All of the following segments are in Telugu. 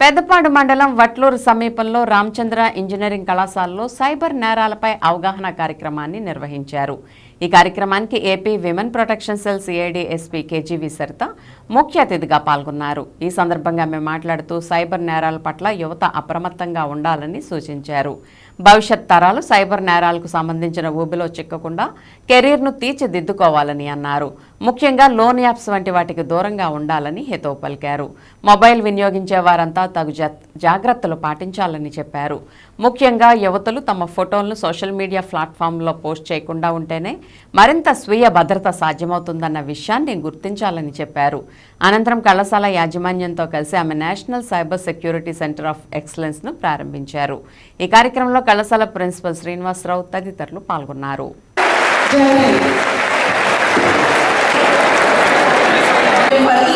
పెద్దపాడు మండలం వట్లూరు సమీపంలో రామచంద్ర ఇంజనీరింగ్ కళాశాలలో సైబర్ నేరాలపై అవగాహన కార్యక్రమాన్ని నిర్వహించారు. ఈ కార్యక్రమానికి AP women protection cell CID SP KGV Saritha ముఖ్య అతిథిగా పాల్గొన్నారు. ఈ సందర్భంగా ఆమె మాట్లాడుతూ సైబర్ నేరాల పట్ల యువత అప్రమత్తంగా ఉండాలని సూచించారు. భవిష్యత్ తరాలు సైబర్ నేరాలకు సంబంధించిన ఊబిలో చిక్కకుండా కెరీర్ను తీర్చిదిద్దుకోవాలని అన్నారు. ముఖ్యంగా లోన్ యాప్స్ వంటి వాటికి దూరంగా ఉండాలని హితవు పలికారు. మొబైల్ వినియోగించే వారంతా తగు జా- జాగ్రత్తలు పాటించాలని చెప్పారు. ముఖ్యంగా యువతలు తమ ఫోటోలను సోషల్ మీడియా ప్లాట్ఫామ్లో పోస్ట్ చేయకుండా ఉంటేనే మరింత స్వీయ భద్రత సాధ్యమవుతుందన్న విషయాన్ని గుర్తించాలని చెప్పారు. అనంతరం కళాశాల యాజమాన్యంతో కలిసి ఆమె national cyber security centre of ఎక్సలెన్స్ను ప్రారంభించారు. ఈ కార్యక్రమంలో కళాశాల ప్రిన్సిపల్ శ్రీనివాసరావు తదితరులు పాల్గొన్నారు. for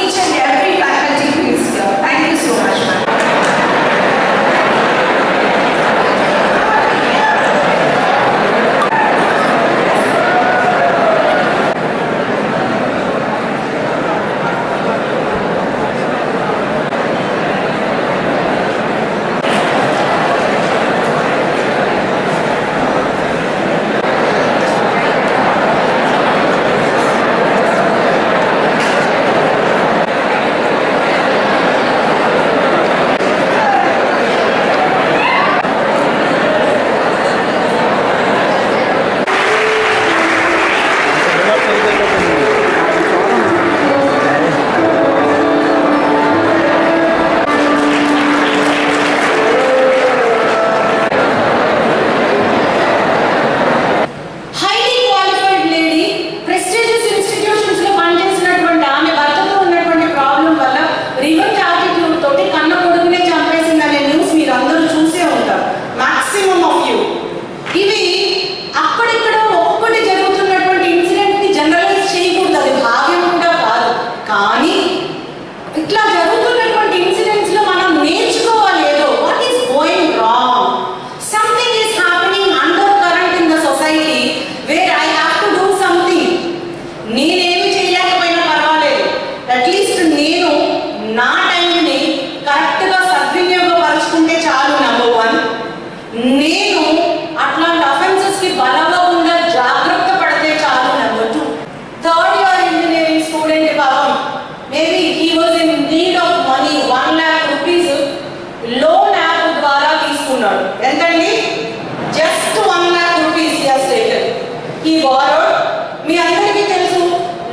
హీ బారోడ్ అందరికీ తెలుసు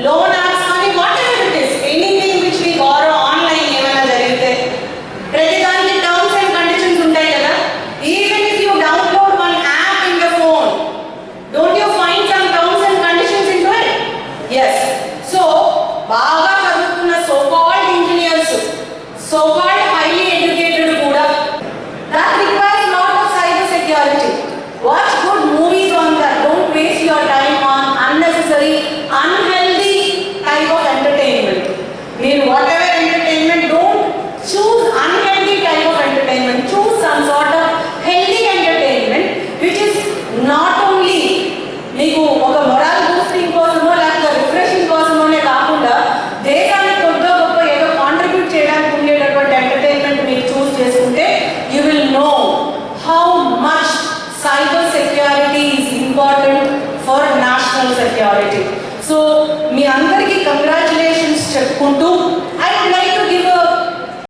లోన్ యాప్స్ కానీ whatever it is anything which we borrow online ఏమైనా జరిగితే ప్రతి Thank you.